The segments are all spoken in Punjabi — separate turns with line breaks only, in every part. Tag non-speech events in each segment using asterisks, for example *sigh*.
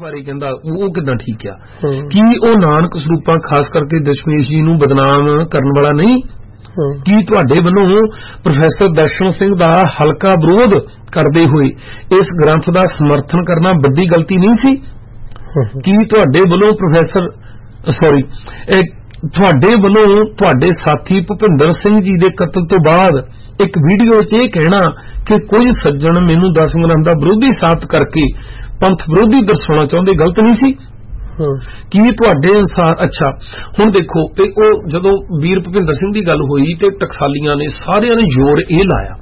ਬਾਰੇ ਕਹਿੰਦਾ ਉਹ ਕਿਦਾਂ ਠੀਕ ਆ? ਕੀ ਉਹ ਨਾਨਕ ਸਰੂਪਾਂ ਖਾਸ ਕਰਕੇ ਦਸ਼ਮੇਸ਼ ਜੀ ਨੂੰ ਬਦਨਾਮ ਕਰਨ ਵਾਲਾ ਨਹੀਂ? ਕੀ ਤੁਹਾਡੇ ਵੱਲੋਂ ਪ੍ਰੋਫੈਸਰ ਦਰਸ਼ਨ ਸਿੰਘ ਦਾ ਹਲਕਾ ਵਿਰੋਧ ਕਰਦੇ ਹੋਏ ਇਸ ਗ੍ਰੰਥ ਦਾ ਸਮਰਥਨ ਕਰਨਾ ਵੱਡੀ ਗਲਤੀ ਨਹੀਂ ਸੀ? ਕੀ ਤੁਹਾਡੇ ਵੱਲੋਂ ਪ੍ਰੋਫੈਸਰ ਸੌਰੀ ਤੁਹਾਡੇ ਵੱਲੋਂ ਤੁਹਾਡੇ ਸਾਥੀ ਭੁਪਿੰਦਰ ਸਿੰਘ ਜੀ ਦੇ ਕਤਲ ਤੋਂ ਬਾਅਦ ਇੱਕ ਵੀਡੀਓ 'ਚ ਇਹ ਕਹਿਣਾ ਕਿ ਕੁਝ ਸੱਜਣ ਮੈਨੂੰ ਦਸ ਗ੍ਰੰਥ ਦਾ ਵਿਰੋਧੀ ਸਾਬਤ ਕਰਕੇ ਪੰਥ ਵਿਰੋਧੀ ਦਰਸਾਉਣਾ ਚਾਹੁੰਦੇ ਗਲਤ ਨਹੀਂ ਸੀ? ਕੀ ਤੁਹਾਡੇ ਅਨੁਸਾਰ ਅੱਛਾ ਹੁਣ ਦੇਖੋ ਤੇ ਉਹ ਜਦੋਂ ਵੀਰ ਭੁਪਿੰਦਰ ਸਿੰਘ ਦੀ ਗੱਲ ਹੋਈ ਤੇ ਟਕਸਾਲੀਆਂ ਨੇ ਸਾਰਿਆਂ ਨੇ ਜ਼ੋਰ ਇਹ ਲਾਇਆ।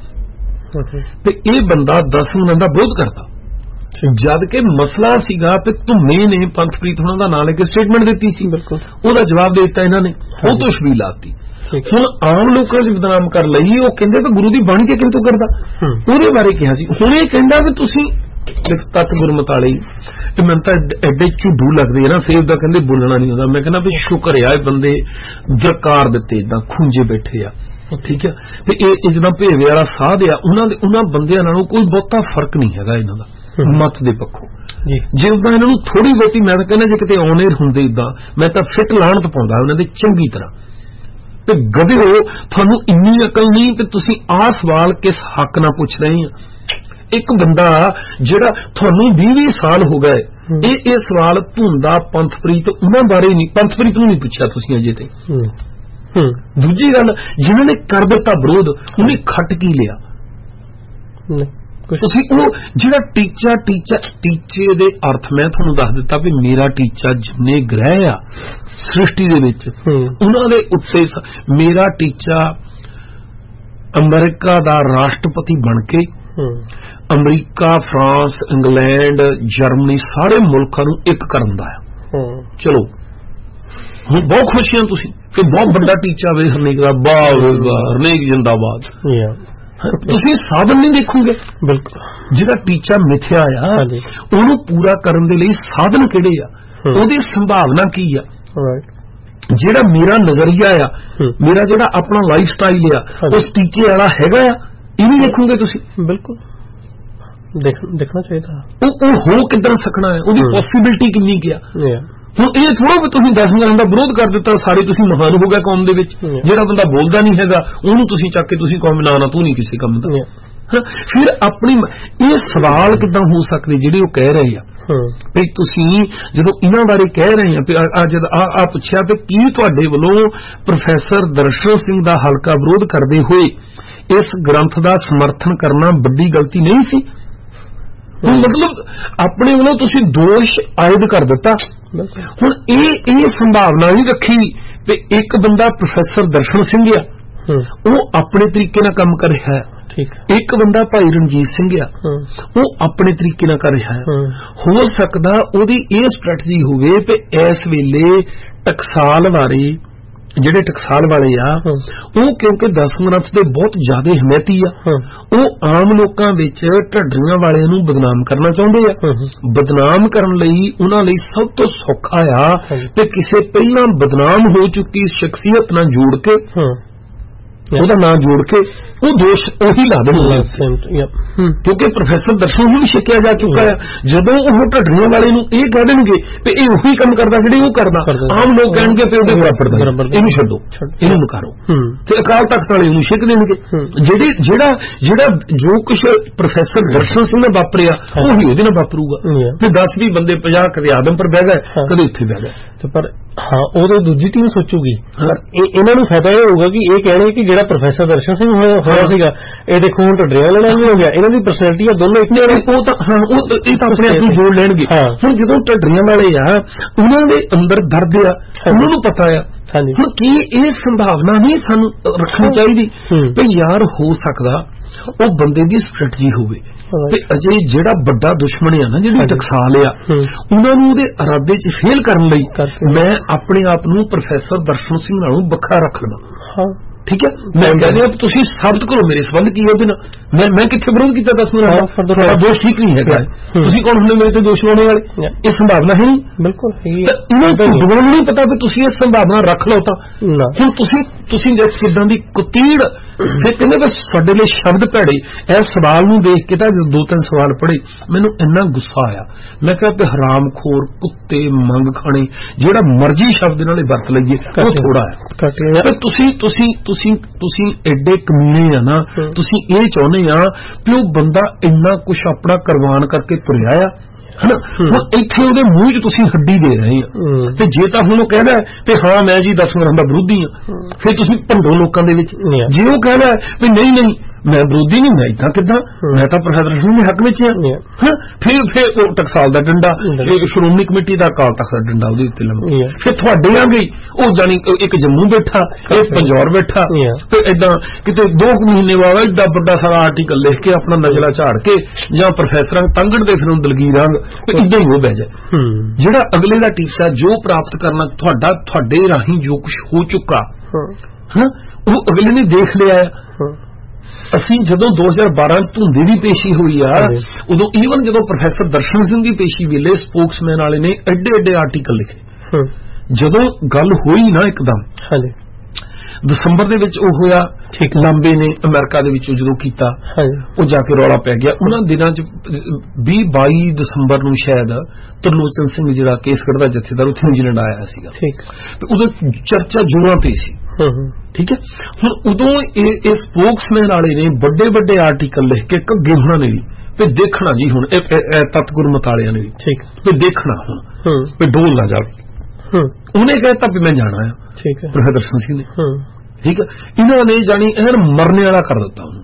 ਤੇ ਇਹ ਬੰਦਾ ਦਸਮ ਦਾ ਵਿਰੋਧ ਕਰਦਾ। ਜਦ ਕਿ ਮਸਲਾ ਸੀਗਾ ਕਿ ਧੁੰਮੇ ਨੇ ਪੰਥਪ੍ਰੀਤ ਉਹਨਾਂ ਦਾ ਨਾਂ ਲੈ ਕੇ ਸਟੇਟਮੈਂਟ ਦਿੱਤੀ ਸੀ।
ਬਿਲਕੁਲ।
ਉਹਦਾ ਜਵਾਬ ਦੇ ਦਿੱਤਾ ਇਹਨਾਂ ਨੇ। ਉਹ। ਤੋਂ ਸ਼ਬੀਲ
ਠੀਕ।
ਹੁਣ ਆਮ ਲੋਕਾਂ 'ਚ ਬਦਨਾਮ ਕਰ ਲਈ ਉਹ ਕਹਿੰਦੇ ਵੀ ਗੁਰੂ ਦੀ ਬਾਣੀ ਕੇ ਕਿੰਤੂ ਕਰਦਾ? ਉਹਦੇ ਬਾਰੇ ਕਿਹਾ ਸੀ। ਹੁਣ ਇਹ ਕਹਿੰਦਾ ਵੀ ਤੁਸੀਂ ਦੇਖ ਤਤ ਗੁਰਮਤ ਵਾਲੇ ਤੇ ਮੈਨੂੰ ਤਾਂ ਐਡ- ਝੁੱਡੂ ਲੱਗਦੇ ਆ ਨਾ ਫੇਰ ਦਾ ਕਹਿੰਦੇ ਬੋਲਣਾ ਨਹੀਂ ਹੁੰਦਾ ਮੈਂ ਕਹਿੰਦਾ ਵੀ ਸ਼ੁਕਰ ਆ ਇਹ ਬੰਦੇ ਦਰਕਾਰ ਦਿੱਤੇ ਇਦਾਂ ਖੁੰਝੇ ਬੈਠੇ ਆ। ਠੀਕ ਹੈ ਤੇ ਇਹ ਜਿਹੜਾ ਭੇਵੇ ਵਾਲਾ ਸਾਧ ਆ ਉਹਨਾਂ ਦੇ ਉਹਨਾਂ ਬੰਦਿਆਂ ਨਾਲੋਂ ਕੋਈ ਬਹੁਤਾ ਫ਼ਰਕ ਨਹੀਂ ਹੈਗਾ ਇਹਨਾਂ ਦਾ
ਹੂੰ।
ਮਤ ਦੇ ਪੱਖੋਂ।
ਜੀ।
ਜੇ ਉਦਾਂ ਇਹਨਾਂ ਨੂੰ ਥੋੜੀ ਬਹੁਤੀ ਮੈਂ ਤਾਂ ਕਹਿੰਦਾ ਜੇ ਕਿਤੇ ਆਨੇਰ ਹੁੰਦੇ ਇਦਾਂ ਮੈਂ ਤਾਂ ਫਿੱਟ ਲਾਹਣਤ ਪਾਉਂਦਾ ਉਹਨਾਂ ਦੇ ਚੰਗੀ ਤਰ੍ਹਾਂ। ਤੇ ਗਧਿਓ ਤੁਹਾਨੂੰ ਇੰਨੀ ਅਕਲ ਨਹੀਂ ਕਿ ਤੁਸੀਂ ਆਹ ਸਵਾਲ ਕਿਸ ਹੱਕ ਨਾਲ ਪੁੱਛ ਰਹੇ ਆ। ਇੱਕ ਬੰਦਾ ਜਿਹੜਾ ਤੁਹਾਨੂੰ 20-20 ਸਾਲ ਹੋ ਗਏ। ਇਹ ਇਹ ਸਵਾਲ ਧੁੰਦਾ ਪੰਥਪ੍ਰੀਤ ਉਹਨਾਂ ਬਾਰੇ ਨਹੀਂ ਪੰਥਪ੍ਰੀਤ ਨੂੰ ਨਹੀਂ ਪੁੱਛਿਆ ਤੁਸੀਂ ਅਜੇ ਤੇ। ਦੂਜੀ ਗੱਲ ਜਿਨ੍ਹਾਂ ਨੇ ਕਰ ਦਿੱਤਾ ਵਿਰੋਧ ਉਹਨੇ ਖੱਟ ਕੀ ਲਿਆ? ਤੁਸੀਂ ਉਹ ਜਿਹੜਾ ਟੀਚਾ ਟੀਚਾ ਟੀਚੇ ਦੇ ਅਰਥ ਮੈਂ ਤੁਹਾਨੂੰ ਦੱਸ ਦਿੱਤਾ ਵੀ ਮੇਰਾ ਟੀਚਾ ਜਿੰਨੇ ਗ੍ਰਹਿ ਆ ਸ੍ਰਿਸ਼ਟੀ ਦੇ ਵਿੱਚ ਉਹਨਾਂ ਦੇ ਉੱਤੇ ਮੇਰਾ ਟੀਚਾ ਅਮਰੀਕਾ ਦਾ ਰਾਸ਼ਟਰਪਤੀ ਬਣ ਕੇ ਅਮਰੀਕਾ ਫਰਾਂਸ ਇੰਗਲੈਂਡ ਜਰਮਨੀ ਸਾਰੇ ਮੁਲਕਾਂ ਨੂੰ ਇੱਕ ਕਰਨ ਦਾ ਹੈ।
ਹੂੰ।
ਚਲੋ ਹੁਣ ਬਹੁਤ ਖੁਸ਼ੀਆਂ ਤੁਸੀਂ ਕਿ ਬਹੁਤ ਵੱਡਾ ਟੀਚਾ ਵੇ ਹਰਨੇਕ ਦਾ ਵਾਹ ਹਰਨੇਕ ਜਿੰਦਾਬਾਦ। ਤੁਸੀਂ ਸਾਧਨ ਨਹੀਂ ਦੇਖੋਗੇ?
ਬਿਲਕੁਲ।
ਜਿਹੜਾ ਟੀਚਾ ਮਿਥਿਆ ਆ
ਹਾਂਜੀ।
ਉਹਨੂੰ ਪੂਰਾ ਕਰਨ ਦੇ ਲਈ ਸਾਧਨ ਕਿਹੜੇ ਆ?
ਹੂੰ।
ਉਹਦੀ ਸੰਭਾਵਨਾ ਕੀ ਆ?
ਰਾਈਟ
ਜਿਹੜਾ ਮੇਰਾ ਨਜ਼ਰੀਆ ਆ
ਹੂੰ।
ਮੇਰਾ ਜਿਹੜਾ ਆਪਣਾ ਲਾਈਫ ਸਟਾਈਲ ਆ। ਉਸ ਟੀਚੇ ਵਾਲਾ ਹੈਗਾ ਆ? ਇਹ ਵੀ ਦੇਖੋਗੇ ਤੁਸੀਂ?
ਬਿਲਕੁਲ। ਦੇਖਣਾ ਚਾਹੀਦਾ।
ਉਹ ਉਹ ਹੋ ਕਿੱਦਾਂ ਸਕਣਾ ਹੈ? ਉਹਦੀ। ਪੋਸਿਬਿਲਿਟੀ ਕਿੰਨੀ ਕੀ ਆ?
ਯਾ
ਹੁਣ ਇਹ ਥੋੜਾ ਵੀ ਤੁਸੀਂ 10 ਗ੍ਰਾਮ ਦਾ ਵਿਰੋਧ ਕਰ ਦਿੱਤਾ ਸਾਰੇ ਤੁਸੀਂ ਮਹਾਨ ਹੋ ਗਏ ਕੌਮ ਦੇ ਵਿੱਚ। ਜਿਹੜਾ ਬੰਦਾ ਬੋਲਦਾ ਨਹੀਂ ਹੈਗਾ ਉਹਨੂੰ ਤੁਸੀਂ ਚੱਕ ਕੇ ਤੁਸੀਂ ਕੌਮ ਨਾ ਤੂੰ ਨਹੀਂ ਕਿਸੇ ਕੰਮ ਦਾ। ਫਿਰ ਆਪਣੀ ਇਹ ਸਵਾਲ ਕਿੱਦਾਂ ਹੋ ਸਕਦੇ ਜਿਹੜੇ ਉਹ ਕਹਿ ਰਹੇ ਆ? ਵੀ ਤੁਸੀਂ ਜਦੋਂ ਇਹਨਾਂ ਬਾਰੇ ਕਹਿ ਰਹੇ ਆ ਵੀ ਆ ਜਦ ਆ ਆ ਪੁੱਛਿਆ ਵੀ ਕੀ ਤੁਹਾਡੇ ਵੱਲੋਂ ਪ੍ਰੋਫੈਸਰ ਦਰਸ਼ਨ ਸਿੰਘ ਦਾ ਹਲਕਾ ਵਿਰੋਧ ਕਰਦੇ ਹੋਏ ਇਸ ਗ੍ਰੰਥ ਦਾ ਸਮਰਥਨ ਕਰਨਾ ਵੱਡੀ ਗਲਤੀ ਨਹੀਂ ਸੀ? ਹੁਣ ਮਤਲਬ ਆਪਣੇ ਵੱਲੋਂ ਤੁਸੀਂ ਦੋਸ਼ ਆਇਦ ਕਰ ਦਿੱਤਾ। ਹੁਣ ਇਹ ਇਹ ਸੰਭਾਵਨਾ ਨਹੀਂ ਰੱਖੀ ਵੀ ਇੱਕ ਬੰਦਾ ਪ੍ਰੋਫੈਸਰ ਦਰਸ਼ਨ ਸਿੰਘ ਆ। ਉਹ ਆਪਣੇ ਤਰੀਕੇ ਨਾਲ ਕੰਮ ਕਰ ਰਿਹਾ ਹੈ।
ਠੀਕ ਹੈ।
ਇੱਕ ਬੰਦਾ ਭਾਈ ਰਣਜੀਤ ਸਿੰਘ ਆ। ਉਹ ਆਪਣੇ ਤਰੀਕੇ ਨਾਲ ਕਰ ਰਿਹਾ ਹੈ।
ਹੂੰ।
ਸਕਦਾ ਉਹਦੀ ਇਹ ਸਟ੍ਰੈਟਜੀ ਹੋਵੇ ਕਿ ਇਸ ਵੇਲੇ ਟਕਸਾਲ ਬਾਰੇ ਜਿਹੜੇ ਟਕਸਾਲ ਵਾਲੇ ਆ। ਉਹ ਕਿਉਂਕਿ ਦਸਮ ਗ੍ਰੰਥ ਦੇ ਬਹੁਤ ਜ਼ਿਆਦਾ ਹਮੈਤੀ ਆ ਉਹ ਆਮ ਲੋਕਾਂ ਵਿੱਚ ਢੱਡਰੀਆਂ ਵਾਲਿਆਂ ਨੂੰ ਬਦਨਾਮ ਕਰਨਾ ਚਾਹੁੰਦੇ ਆ ਬਦਨਾਮ ਕਰਨ ਲਈ ਉਹਨਾਂ ਲਈ ਸਭ ਤੋਂ ਸੌਖਾ ਆ। ਕਿ ਕਿਸੇ ਪਹਿਲਾਂ ਬਦਨਾਮ ਹੋ ਚੁੱਕੀ ਸ਼ਖਸੀਅਤ ਨਾਲ ਜੋੜ ਕੇ ਉਹਦਾ ਨਾਂ ਜੋੜ ਕੇ ਉਹ ਦੋਸ਼ ਉਹੀ ਲਾ ਦੇਣਗੇ ਕਿਉਂਕਿ ਪ੍ਰੋਫੈਸਰ ਦਰਸ਼ਨ ਨੂੰ ਵੀ ਛਕਿਆ ਜਾ ਚੁੱਕਾ ਹੈ ਜਦੋਂ ਉਹ ਢੱਡਰੀਆਂ ਵਾਲੇ ਨੂੰ ਇਹ ਕਹਿ ਦੇਣਗੇ ਕਿ ਇਹ ਉਹੀ ਕੰਮ ਕਰਦਾ ਜਿਹੜੇ ਉਹ ਕਰਦਾ। ਆਮ ਲੋਕ ਕਹਿਣਗੇ ਕਿ ਉਹਦੇ ਬਰਾਬਰ ਦਾ। ਇਹਨੂੰ ਛੱਡੋ। ਇਹਨੂੰ ਨਕਾਰੋ ਤੇ ਅਕਾਲ ਤਖਤ ਵਾਲੇ ਉਹਨੂੰ ਛਿਕ ਦੇਣਗੇ। ਜਿਹੜੇ ਜਿਹੜਾ ਜਿਹੜਾ ਜੋ ਕੁਝ ਪ੍ਰੋਫੈਸਰ ਦਰਸ਼ਨ ਸਿੰਘ ਨੇ ਵਾਪਰਿਆ। ਉਹੀ ਉਹਦੇ ਨਾਲ ਵਾਪਰੂਗਾ. ਤੇ 10 20 ਬੰਦੇ 50 ਕਦੇ ਆਦਮਪੁਰ ਬਹਿ ਗਏ। ਕਦੇ ਉੱਥੇ ਬਹਿ ਗਏ
ਤੇ ਪਰ ਹਾਂ ਉਹਦੇ ਦੂਜੀ ਟੀਮ ਸੋਚੂਗੀ ਪਰ ਇਹ ਇਹਨਾਂ ਨੂੰ ਫਾਇਦਾ ਇਹ ਹੋਊਗਾ ਕਿ ਇਹ ਕਹਿਣਗੇ ਕਿ ਜਿਹੜਾ ਪ੍ਰੋਫੈਸਰ ਦਰਸ਼ਨ ਸਿੰਘ ਹੋਇਆ ਹੋਇਆ ਸੀਗਾ ਇਹ ਦੇਖੋ ਹੁਣ ਢੱਡਰੀਆਂ ਵਾਲਾ ਵੀ ਹੋ ਗਿਆ ਇਹਨਾਂ ਦੀ ਪਰਸਨੈਲਿਟੀ ਆ ਦੋਨੋਂ ਇੱਕ
ਨਹੀਂ, ਉਹ ਤਾਂ ਹਾਂ ਉਹ ਇਹ ਤਾਂ ਆਪਣੇ ਆਪ ਨੂੰ ਜੋੜ ਲੈਣਗੇ। ਹੁਣ ਜਦੋਂ ਢੱਡਰੀਆਂ ਵਾਲੇ ਆ ਉਹਨਾਂ ਦੇ ਅੰਦਰ ਦਰਦ ਆ ਉਹਨਾਂ ਨੂੰ ਪਤਾ ਆ
ਹਾਂਜੀ
ਹੁਣ ਕੀ ਇਹ ਸੰਭਾਵਨਾ ਨਹੀਂ ਸਾਨੂੰ ਰੱਖਣੀ ਚਾਹੀਦੀ। ਵੀ ਯਾਰ ਹੋ ਸਕਦਾ ਉਹ ਬੰਦੇ ਦੀ ਸਟ੍ਰੈਟਜੀ ਹੋਵੇ. ਤੇ ਅਜੇ ਜਿਹੜਾ ਵੱਡਾ ਦੁਸ਼ਮਣ ਆ ਨਾ ਜਿਹੜੀ। ਟਕਸਾਲ ਆ। ਉਹਨਾਂ ਨੂੰ ਉਹਦੇ ਇਰਾਦੇ 'ਚ ਫੇਲ ਕਰਨ ਲਈ। ਮੈਂ ਆਪਣੇ ਆਪ ਨੂੰ ਪ੍ਰੋਫੈਸਰ ਦਰਸ਼ਨ ਸਿੰਘ ਨਾਲੋਂ ਵੱਖਰਾ ਰੱਖ ਲਵਾਂ
ਹਾਂ
ਠੀਕ ਹੈ? ਮੈਂ। ਕਹਿੰਦੇ ਵੀ ਤੁਸੀਂ ਸਾਬਤ ਕਰੋ ਮੇਰੇ ਸੰਬੰਧ ਕੀ ਹੈ ਉਹਦੇ ਨਾਲ? ਮੈਂ ਮੈਂ ਕਿੱਥੇ ਵਿਰੋਧ ਕੀਤਾ ਦੱਸ ਮੈਨੂੰ
ਹਾਂ,
ਤੁਹਾਡਾ। ਦੋਸ਼ ਠੀਕ ਨਹੀਂ ਹੈਗਾ।
ਹੂੰ।
ਤੁਸੀਂ ਕੌਣ ਹੁੰਦੇ ਮੇਰੇ ਤੇ ਦੋਸ਼ ਲਾਉਣੇ ਵਾਲੇ. ਇਹ ਸੰਭਾਵਨਾ ਹੈ ਨਹੀਂ।
ਬਿਲਕੁਲ ਹੈਗੀ
ਤਾਂ ਇਹਨਾਂ ਝੂਠ ਨੂੰ ਨਹੀਂ ਪਤਾ ਵੀ ਤੁਸੀਂ ਇਹ ਸੰਭਾਵਨਾ ਰੱਖ ਲਓ ਤਾਂ। ਹੁਣ ਤੁਸੀਂ ਤੁਸੀਂ ਦੇਖ ਕਿਦਾਂ ਦੀ ਕੁਤੀੜ ਫਿਰ ਕਹਿੰਦੇ ਬਸ ਸਾਡੇ ਲਈ ਸ਼ਬਦ ਭੈੜੇ। ਇਸ ਸਵਾਲ ਨੂੰ ਦੇਖ ਕੇ ਤਾਂ ਜਦੋਂ ਦੋ ਤਿੰਨ ਸਵਾਲ ਪੜ੍ਹੇ ਮੈਨੂੰ ਇੰਨਾ ਗੁੱਸਾ ਆਇਆ। ਮੈਂ ਕਿਹਾ ਕਿ ਹਰਾਮਖੋਰ ਕੁੱਤੇ ਮੰਗ ਖਾਣੇ ਜਿਹੜਾ ਮਰਜ਼ੀ ਸ਼ਬਦ ਨਾਲੇ ਵਰਤ ਲਈਏ ਉਹ ਥੋੜਾ ਹੈ ਤੇ ਤੁਸੀਂ ਤੁਸੀਂ ਤੁਸੀਂ ਤੁਸੀਂ ਐਡੇ ਕਮੀਨੇ ਆ ਨਾ। ਤੁਸੀਂ ਇਹ ਚਾਹੁੰਦੇ ਆ ਕਿ ਉਹ ਬੰਦਾ ਇੰਨਾ ਕੁਝ ਆਪਣਾ ਕੁਰਬਾਨ ਕਰਕੇ ਤੁਰਿਆ ਆ ਹਨਾ। ਹੁਣ ਇੱਥੇ ਉਹਦੇ ਮੂੰਹ 'ਚ ਤੁਸੀਂ ਹੱਡੀ ਦੇ ਰਹੇ ਆ। ਤੇ ਜੇ ਤਾਂ ਹੁਣ ਉਹ ਕਹਿੰਦਾ ਹੈ ਕਿ ਹਾਂ ਮੈਂ ਜੀ 10 ਗ੍ਰਾਮ ਦਾ ਵਿਰੋਧੀ ਆ
ਹਮ।
ਫਿਰ ਤੁਸੀਂ ਭੰਡੋ ਲੋਕਾਂ ਦੇ ਵਿੱਚ. ਜੇ ਉਹ ਕਹਿੰਦਾ ਹੈ ਵੀ ਨਹੀਂ ਨਹੀਂ ਮੈਂ ਵਿਰੋਧੀ ਨਹੀਂ ਮੈਂ ਇਦਾਂ ਕਿਦਾਂ। ਮੈਂ ਤਾਂ ਪ੍ਰੋਫੈਸਰ ਸਿੰਘ ਦੇ ਹੱਕ ਵਿੱਚ. ਹਾਂ ਫਿਰ ਫਿਰ ਉਹ ਟਕਸਾਲ ਦਾ ਡੰਡਾ। ਇਹ ਸ਼੍ਰੋਮਣੀ ਕਮੇਟੀ ਦਾ ਤਖਤ ਦਾ ਡੰਡਾ ਉਹਦੇ ਉੱਤੇ ਲੰਮਾ
Yeah.
ਫਿਰ ਤੁਹਾਡੇ ਆ ਗਈ ਉਹ ਜਾਨੀ ਇੱਕ ਜੰਮੂ ਬੈਠਾ ਇਹ ਪੰਜੌਰ ਬੈਠਾ. ਤੇ ਇਦਾਂ ਕਿਤੇ 2 ਮਹੀਨੇ ਬਾਅਦ ਏਡਾ ਵੱਡਾ ਸਾਰਾ ਆਰਟੀਕਲ ਲਿਖ ਕੇ ਆਪਣਾ ਨਜਲਾ ਝਾੜ ਕੇ ਜਾਂ ਪ੍ਰੋਫੈਸਰਾਂ ਤੰਗੜ ਦੇ ਫਿਰ ਉਹ ਦਲਗੀਰ ਤੇ ਇਦਾਂ ਹੀ ਉਹ ਬਹਿ ਜਾਏ ਜਿਹੜਾ ਅਗਲੇ ਦਾ ਟੀਚਾ ਜੋ ਪ੍ਰਾਪਤ ਕਰਨਾ ਤੁਹਾਡਾ ਤੁਹਾਡੇ ਰਾਹੀਂ ਜੋ ਕੁਝ ਹੋ ਚੁੱਕਾ
ਹਾਂ
ਉਹ ਅਗਲੇ ਨੇ ਦੇਖ ਲਿਆ ਅਸੀਂ ਜਦੋਂ 2012 ਚ ਧੁੰਦੇ ਦੀ ਪੇਸ਼ੀ ਹੋਈ ਆ। ਉਦੋਂ ਈਵਨ ਜਦੋਂ ਪ੍ਰੋਫੈਸਰ ਦਰਸ਼ਨ ਸਿੰਘ ਦੀ ਪੇਸ਼ੀ ਵੇਲੇ ਸਪੋਕਸਮੈਨ ਵਾਲੇ ਨੇ ਐਡੇ ਐਡੇ ਆਰਟੀਕਲ ਲਿਖੇ। ਜਦੋਂ ਗੱਲ ਹੋਈ ਨਾ ਇੱਕਦਮ
ਹਾਂਜੀ।
ਦਸੰਬਰ ਦੇ ਵਿੱਚ ਉਹ ਹੋਇਆ ਠੀਕ। ਲਾਂਬੇ ਨੇ ਅਮਰੀਕਾ ਦੇ ਵਿੱਚੋਂ ਜਦੋਂ ਕੀਤਾ ਉਹ ਜਾ ਕੇ ਰੌਲਾ ਪੈ ਗਿਆ। ਉਹਨਾਂ ਦਿਨਾਂ 'ਚ 20 22 ਦਸੰਬਰ ਨੂੰ ਸ਼ਾਇਦ ਤਰਲੋਚਨ ਸਿੰਘ ਜਿਹੜਾ ਕੇਸਗੜ੍ਹ ਦਾ ਜਥੇਦਾਰ ਉੱਥੇ ਨਿਊਜ਼ੀਲੈਂਡ ਆਇਆ ਸੀਗਾ।
ਠੀਕ।
ਤੇ ਉਦੋਂ ਚਰਚਾ ਜੋਰਾਂ ਤੇ ਸੀ। ਠੀਕ ਹੈ? ਹੁਣ ਉਦੋਂ ਇਹ ਸਪੋਕਸਮੈਨ ਵਾਲੇ ਨੇ ਵੱਡੇ ਵੱਡੇ ਆਰਟੀਕਲ ਲਿਖ ਕੇ ਘੱਗੇ ਹੁਣਾਂ ਨੇ ਵੀ ਤੇ ਦੇਖਣਾ ਜੀ ਹੁਣ ਇਹ- ਤਤਗੁਰ ਮਤਾਲਿਆਂ ਨੇ ਵੀ।
ਠੀਕ।
ਤੇ ਦੇਖਣਾ ਹੁਣ
ਹਾਂ।
ਵੀ ਡੋਲ ਨਾ ਜਾਵੇ।
ਹਾਂ।
ਉਹਨੇ ਕਹਿਤਾ ਵੀ ਮੈਂ ਜਾਣਾ ਆ।
ਠੀਕ ਹੈ।
ਪ੍ਰੋਫੈਸਰ ਦਰਸ਼ਨ ਸਿੰਘ ਨੇ
ਹਾਂ।
ਠੀਕ ਹੈ? ਇਹਨਾਂ ਨੇ ਜਾਣੀ ਐਨ ਮਰਨੇ ਵਾਲਾ ਕਰ ਦਿੱਤਾ ਉਹਨੂੰ।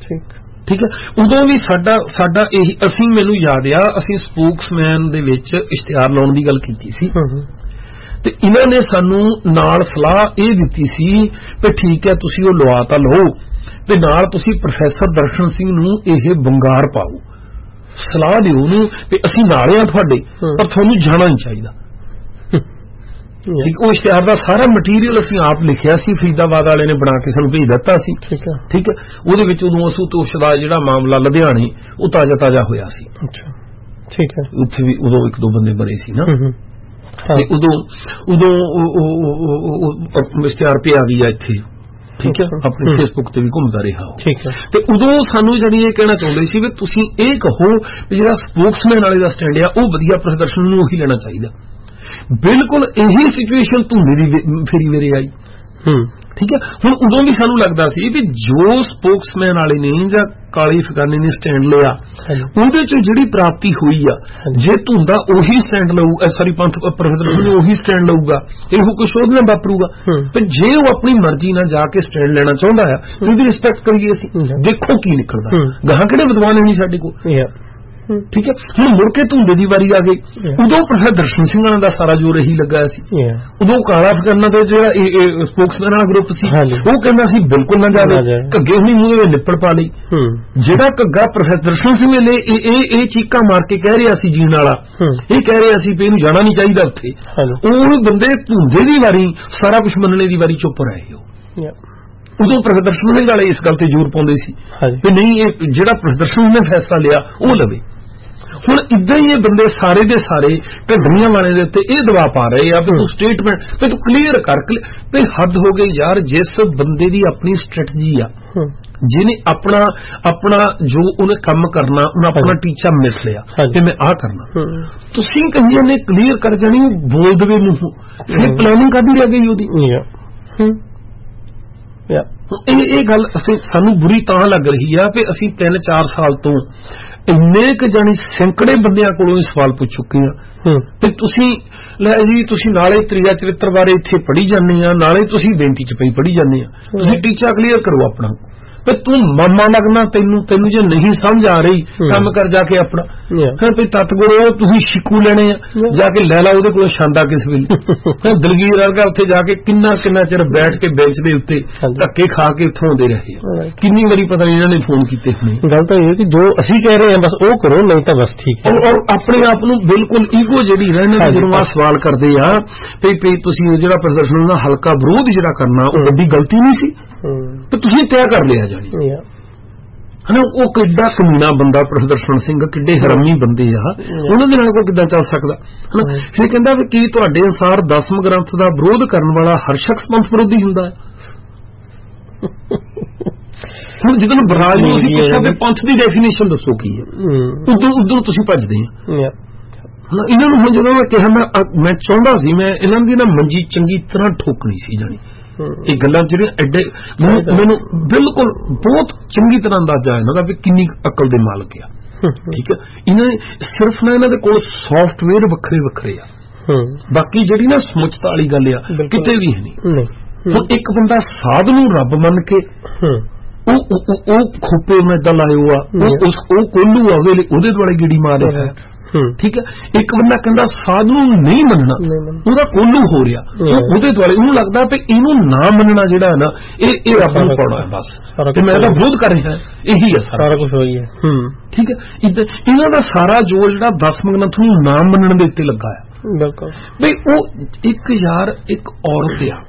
ਠੀਕ।
ਠੀਕ ਹੈ? ਉਦੋਂ ਵੀ ਸਾਡਾ ਸਾਡਾ ਇਹ ਅਸੀਂ ਮੈਨੂੰ ਯਾਦ ਆ ਅਸੀਂ ਸਪੋਕਸਮੈਨ ਦੇ ਵਿੱਚ ਇਸ਼ਤਿਹਾਰ ਲਾਉਣ ਦੀ ਗੱਲ ਕੀਤੀ ਸੀ।
ਹਾਂ ਹਾਂ।
ਤੇ ਇਹਨਾਂ ਨੇ ਸਾਨੂੰ ਨਾਲ ਸਲਾਹ ਇਹ ਦਿੱਤੀ ਸੀ ਕਿ ਠੀਕ ਹੈ ਤੁਸੀਂ ਉਹ ਲਵਾ ਤਾਂ ਲਓ ਤੇ ਨਾਲ ਤੁਸੀਂ ਪ੍ਰੋਫੈਸਰ ਦਰਸ਼ਨ ਸਿੰਘ ਨੂੰ ਇਹ ਬੰਗਾਰ ਪਾਓ। ਸਲਾਹ ਦਿਓ ਉਹਨੂੰ ਕਿ ਅਸੀਂ ਨਾਲੇ ਆ ਤੁਹਾਡੇ। ਪਰ ਤੁਹਾਨੂੰ ਜਾਣਾ ਨਹੀਂ ਚਾਹੀਦਾ. ਠੀਕ ਉਹ ਇਸ਼ਤਿਹਾਰ ਦਾ ਸਾਰਾ ਮਟੀਰੀਅਲ ਅਸੀਂ ਆਪ ਲਿਖਿਆ ਸੀ ਫਰੀਦਾਬਾਦ ਵਾਲੇ ਨੇ ਬਣਾ ਕੇ ਸਾਨੂੰ ਭੇਜ ਦਿੱਤਾ ਸੀ।
ਠੀਕ ਹੈ।
ਠੀਕ ਹੈ ਉਹਦੇ ਵਿੱਚ ਉਦੋਂ ਅਸੂਤੋਸ਼ ਦਾ ਜਿਹੜਾ ਮਾਮਲਾ ਲੁਧਿਆਣੇ ਉਹ ਤਾਜ਼ਾ ਤਾਜ਼ਾ ਹੋਇਆ ਸੀ।
ਅੱਛਾ। ਠੀਕ ਹੈ।
ਉੱਥੇ ਵੀ ਉਦੋਂ ਇੱਕ ਦੋ ਬੰਦੇ ਬਣੇ ਸੀ ਨਾ। ਤੇ ਉਦੋਂ ਉਦੋਂ ਉਹ- ਉਹ- ਉਹ- ਉਹ- ਉਹ- ਉਹ ਮਿਸਟਰ ਪੇ ਆ ਗਈ ਆ ਇੱਥੇ। ਠੀਕ ਹੈ। ਆਪਣੇ। ਫੇਸਬੁੱਕ ਤੇ ਵੀ ਘੁੰਮਦਾ ਰਿਹਾ।
ਠੀਕ ਹੈ
ਤੇ ਉਦੋਂ ਸਾਨੂੰ ਜਿਹੜੀ ਇਹ ਕਹਿਣਾ ਚਾਹੁੰਦੇ ਸੀ ਵੀ ਤੁਸੀਂ ਇਹ ਕਹੋ ਵੀ ਜਿਹੜਾ ਸਪੋਕਸਮੈਨ ਵਾਲੇ ਦਾ ਸਟੈਂਡ ਆ ਉਹ ਵਧੀਆ ਪ੍ਰਦਰਸ਼ਨ ਨੂੰ ਉਹੀ ਲੈਣਾ ਚਾਹੀਦਾ। ਬਿਲਕੁਲ ਇਹੀ ਸਿਚੁਏਸ਼ਨ ਧੁੰਦੇ ਦੀ ਵੇ- ਫੇਰੀ ਵੇਰੇ ਆਈ।
ਹੂੰ।
ਠੀਕ ਹੈ ਹੁਣ ਉਦੋਂ ਵੀ ਸਾਨੂੰ ਲੱਗਦਾ ਸੀ ਵੀ ਜੋ ਸਪੋਕਸਮੈਨ ਵਾਲੇ ਨੇ ਜਾਂ ਕਾਲੀ ਫਗਾਨੀ ਨੇ ਸਟੈਂਡ ਲਿਆ ਉਹਦੇ ਚ ਜਿਹੜੀ ਪ੍ਰਾਪਤੀ ਹੋਈ ਆ। ਜੇ ਧੁੰਦਾ ਉਹੀ ਸਟੈਂਡ ਲਊ ਸੌਰੀ ਪੰਥ ਪ੍ਰੋਫੈਸਰ ਸਿੰਘ ਉਹੀ ਸਟੈਂਡ ਲਊਗਾ ਇਹੋ ਕੁਝ ਉਹਦੇ ਨਾਲ ਵਾਪਰੂਗਾ। ਪਰ ਜੇ ਉਹ ਆਪਣੀ ਮਰਜ਼ੀ ਨਾਲ ਜਾ ਕੇ ਸਟੈਂਡ ਲੈਣਾ ਚਾਹੁੰਦਾ ਆ ਤੇ ਉਹਦੀ ਰਿਸਪੈਕਟ ਕਰੀਏ ਅਸੀਂ। ਦੇਖੋ ਕੀ ਨਿਕਲਦਾ। ਗਾਹਾਂ ਕਿਹੜੇ ਵਿਦਵਾਨ ਨਹੀਂ ਸਾਡੇ ਕੋਲ ਠੀਕ ਹੈ? ਹੁਣ ਮੁੜ ਕੇ ਧੁੰਦੇ ਦੀ ਵਾਰੀ ਆ ਗਈ।
ਹੂੰ।
ਉਦੋਂ ਪ੍ਰੋਫੈਸਰ ਦਰਸ਼ਨ ਸਿੰਘ ਵਾਲਾ ਦਾ ਸਾਰਾ ਜੋਰ ਇਹੀ ਲੱਗਾ ਸੀ। ਉਦੋਂ ਕਾਲਾ ਫਗਾਨਾ ਤੇ ਜਿਹੜਾ ਇਹ ਸਪੋਕਸਮੈਨ ਵਾਲਾ ਗਰੁੱਪ ਸੀ। ਉਹ ਕਹਿੰਦਾ ਸੀ ਬਿਲਕੁਲ ਨਾ ਜਾਵੇ।
ਨਾ।
ਘੱਗੇ ਹੁਣੀ ਮੂੰਹ ਦੇ ਨਿੱਪੜ ਪਾ ਲਈ।
ਹੂੰ।
ਜਿਹੜਾ ਘੱਗਾ ਪ੍ਰੋਫੈਸਰ ਦਰਸ਼ਨ ਸਿੰਘ ਵੇਲੇ ਇਹ ਇਹ ਇਹ ਚੀਕਾਂ ਮਾਰ ਕੇ ਕਹਿ ਰਿਹਾ ਸੀ ਜੀਣ ਵਾਲਾ।
ਹੂੰ।
ਇਹ ਕਹਿ ਰਿਹਾ ਸੀ ਵੀ ਇਹਨੂੰ ਜਾਣਾ ਨਹੀਂ ਚਾਹੀਦਾ ਉੱਥੇ। ਉਹ ਬੰਦੇ ਧੁੰਦੇ ਦੀ ਵਾਰੀ ਸਾਰਾ ਕੁਝ ਮੰਨਣੇ ਦੀ ਵਾਰੀ ਚੁੱਪ ਰਹੇ
ਯਾ
ਉਦੋਂ ਪ੍ਰੋਫੈਸਰ ਦਰਸ਼ਨ ਸਿੰਘ ਵਾਲੇ ਇਸ ਗੱਲ ਤੇ ਜ਼ੋਰ ਪਾਉਂਦੇ ਸੀ ਵੀ ਨਹੀਂ ਇਹ ਜਿਹੜਾ ਪ੍ਰੋਫੈਸਰ ਦਰਸ਼ਨ ਨੇ ਫੈਸਲਾ ਲਿਆ ਉਹ ਲਵੇ। ਹੁਣ ਇਦਾਂ ਹੀ ਇਹ ਬੰਦੇ ਸਾਰੇ ਦੇ ਸਾਰੇ ਢੱਡਰੀਆਂ ਵਾਲੇ ਦੇ ਉੱਤੇ ਇਹ ਦਬਾਅ ਪਾ ਰਹੇ ਆ ਵੀ ਤੂੰ ਸਟੇਟਮੈਂਟ ਵੀ ਤੂੰ ਕਲੀਅਰ ਕਰ ਵੀ ਹੱਦ ਹੋ ਗਈ ਯਾਰ ਜਿਸ ਬੰਦੇ ਦੀ ਆਪਣੀ ਸਟ੍ਰੈਟਜੀ ਆ ਜਿਹਨੇ ਆਪਣਾ ਆਪਣਾ ਜੋ ਉਹਨੇ ਕੰਮ ਕਰਨਾ ਉਹਨੇ ਆਪਣਾ। ਟੀਚਾ ਮਿਲ ਲਿਆ। ਕਿ ਮੈਂ ਆਹ ਕਰਨਾ। ਤੁਸੀਂ ਕਹੀਆਂ ਨੇ ਕਲੀਅਰ ਕਰ ਜਾਣੀ ਬੋਲ ਦੇਵੇ ਮੂੰਹੋਂ। ਫਿਰ। ਪਲੈਨਿੰਗ ਕਾਦੀ ਰਹਿ ਗਈ ਉਹਦੀ। ਇਹ ਇਹ ਗੱਲ ਅਸੀਂ ਸਾਨੂੰ ਬੁਰੀ ਤਾਂ ਲੱਗ ਰਹੀ ਆ ਕਿ ਅਸੀਂ 3-4 ਸਾਲ ਤੋਂ ਇੰਨੇ ਕ ਜਾਣੀ ਸੈਂਕੜੇ ਬੰਦਿਆਂ ਕੋਲੋਂ ਇਹ ਸਵਾਲ ਪੁੱਛ ਚੁੱਕੇ ਆ। ਤੇ ਤੁਸੀਂ ਲੈ ਜੀ ਤੁਸੀਂ ਨਾਲੇ ਤ੍ਰਿਆ ਚਰਿੱਤਰ ਬਾਰੇ ਇੱਥੇ ਪੜ੍ਹੀ ਜਾਂਦੇ ਆ ਨਾਲੇ ਤੁਸੀਂ ਬੇਨਤੀ ਚ ਪਈ ਪੜ੍ਹੀ ਜਾਂਦੇ ਆ। ਤੁਸੀਂ ਟੀਚਾ ਕਲੀਅਰ ਕਰੋ ਆਪਣਾ। ਤੇ ਤੂੰ ਮਾਮਾ ਲੱਗਣਾ ਤੈਨੂੰ ਤੈਨੂੰ ਜੇ ਨਹੀਂ ਸਮਝ ਆ ਰਹੀ। ਕੰਮ ਕਰ ਜਾ ਕੇ ਆਪਣਾ ਫਿਰ ਵੀ ਤਤਗੁਰੂ ਤੁਸੀਂ ਸ਼ਿਕੂ ਲੈਣੇ ਆ. ਜਾ ਕੇ ਲੈ ਲਾ ਉਹਦੇ ਕੋਲ ਛਾਂਦਾ ਕਿਸ ਵੇਲੇ *laughs* ਫਿਰ ਦਲਗੀਰ ਵਰਗਾ ਉੱਥੇ ਜਾ ਕੇ ਕਿੰਨਾ ਕਿੰਨਾ ਚਿਰ ਬੈਠ ਕੇ ਬੈਂਚ ਦੇ ਉੱਤੇ। ਧੱਕੇ ਖਾ ਕੇ ਉੱਥੋਂ ਆਉਂਦੇ ਰਹੇ. ਕਿੰਨੀ ਵਾਰੀ ਪਤਾ ਨਹੀਂ ਇਹਨਾਂ ਨੇ ਫੋਨ ਕੀਤੇ ਹੋਣੇ
ਗੱਲ ਤਾਂ ਇਹ ਹੈ ਕਿ ਜੋ ਅਸੀਂ ਕਹਿ ਰਹੇ ਹਾਂ ਬਸ ਉਹ ਕਰੋ ਨਹੀਂ ਤਾਂ ਬਸ ਠੀਕ ਹੈ
ਔਰ ਆਪਣੇ ਆਪ ਨੂੰ ਬਿਲਕੁਲ ਈਗੋ ਜਿਹੜੀ ਰਹਿਣ
ਹਾਂਜੀ।
ਜਦੋਂ ਆ ਸਵਾਲ ਕਰਦੇ ਆ ਵੀ ਤੁਸੀਂ ਉਹ ਜਿਹੜਾ ਪ੍ਰਦਰਸ਼ਨ ਦਾ ਹਲਕਾ ਵਿਰੋਧ ਜਿਹੜਾ ਕਰਨਾ ਉਹ ਵੱਡੀ ਗਲਤੀ ਨਹੀਂ ਸੀ ਤੇ ਤੁਸੀਂ ਤੈਅ ਕਰ ਲਿਆ ਜਾਣੀ। ਹਨਾ ਉਹ ਕਿੱਡਾ ਕਮੀਨਾ ਬੰਦਾ ਪ੍ਰਦਰਸ਼ਨ ਸਿੰਘ ਕਿੱਡੇ ਹਰਾਮੀ ਬੰਦੇ ਆ। ਉਹਨਾਂ ਦੇ ਨਾਲ ਕੋਈ ਕਿੱਦਾਂ ਚੱਲ ਸਕਦਾ? ਹਨਾ। ਫਿਰ ਕਹਿੰਦਾ ਵੀ ਕੀ ਤੁਹਾਡੇ ਅਨਸਾਰ ਦਸਮ ਗ੍ਰੰਥ ਦਾ ਵਿਰੋਧ ਕਰਨ ਵਾਲਾ ਹਰ ਸ਼ਖਸ ਪੰਥ ਵਿਰੋਧੀ ਹੁੰਦਾ ਹੈ? *laughs* ਹੁਣ ਜਦੋਂ ਬਰਾਜ ਨੂੰ ਅਸੀਂ ਪੁੱਛਿਆ ਵੀ। ਪੰਥ ਦੀ ਡੈਫੀਨੇਸ਼ਨ ਦੱਸੋ ਕੀ ਹੈ?
ਹੂੰ
ਉਦੋਂ ਉਦੋਂ ਤੁਸੀਂ ਭੱਜਦੇ ਆ। ਹੁਣ ਇਹਨਾਂ ਨੂੰ ਹੁਣ ਜਦੋਂ ਮੈਂ ਕਿਹਾ ਮੈਂ ਮੈਂ ਚਾਹੁੰਦਾ ਸੀ ਮੈਂ ਇਹਨਾਂ ਦੀ ਨਾ ਮੰਜੀ ਚੰਗੀ ਤਰ੍ਹਾਂ ਠੋਕਣੀ ਸੀ
ਹੂੰ
ਇਹ ਗੱਲਾਂ ਜਿਹੜੀਆਂ ਐਡੇ ਮੈਨੂੰ ਬਿਲਕੁਲ ਬਹੁਤ ਚੰਗੀ ਤਰ੍ਹਾਂ ਅੰਦਾਜ਼ਾ ਇਹਨਾਂ ਦਾ ਵੀ ਕਿੰਨੀ ਕੁ ਅਕਲ ਦੇ ਮਾਲਕ ਆ। ਠੀਕ ਹੈ? ਇਹਨਾਂ ਨੇ ਸਿਰਫ ਨਾ ਇਹਨਾਂ ਦੇ ਕੋਲ ਸੌਫਟਵੇਅਰ ਵੱਖਰੇ ਵੱਖਰੇ ਆ।
ਹੂੰ।
ਬਾਕੀ ਜਿਹੜੀ ਨਾ ਸਮੁੱਚਤਾ ਵਾਲੀ ਗੱਲ ਆ। ਕਿਤੇ ਵੀ ਹੈ ਨਹੀਂ। ਹੁਣ ਇੱਕ ਬੰਦਾ ਸਾਧ ਨੂੰ ਰੱਬ ਮੰਨ ਕੇ ਉਹ ਉਹ- ਖੋਪੇ ਮੈਂ ਇਦਾਂ ਲਾਇਓ ਆ। ਉਹ ਉਸ ਉਹ ਕੋਲੂ ਆ ਉਹਦੇ ਦੁਆਲੇ ਗੀੜੀ ਮਾਰ ਰਿਹਾ ਹੈ।
ਹੂੰ
ਠੀਕ ਹੈ? ਇੱਕ ਬੰਦਾ ਕਹਿੰਦਾ ਸਾਧ ਨੂੰ ਨਹੀਂ ਮੰਨਣਾ। ਉਹਦਾ ਕੋਲੂ ਹੋ ਰਿਹਾ। ਉਹਦੇ ਦੁਆਲੇ ਉਹਨੂੰ ਲੱਗਦਾ ਵੀ ਇਹਨੂੰ ਨਾ ਮੰਨਣਾ ਜਿਹੜਾ ਹੈ ਨਾ ਇਹ ਇਹ ਰੱਬ ਨੂੰ ਪਾਉਣਾ ਹੈ ਬਸ। ਤੇ ਮੈਂ ਇਹਦਾ ਵਿਰੋਧ ਕਰ ਰਿਹਾ। ਇਹੀ ਹੈ ਸਾਰਾ।
ਕੁਝ ਹੋਈ ਹੈ ਹੂੰ।
ਠੀਕ ਹੈ? ਇਹਨਾਂ ਦਾ ਸਾਰਾ ਜੋਰ ਜਿਹੜਾ 10 ਮੰਗਨਥ ਨੂੰ ਨਾ ਮੰਨਣ ਦੇ ਉੱਤੇ ਲੱਗਾ ਹੈ।
ਬਿਲਕੁਲ।
ਬਈ ਉਹ ਇੱਕ ਯਾਰ ਇੱਕ ਔਰਤ ਆ।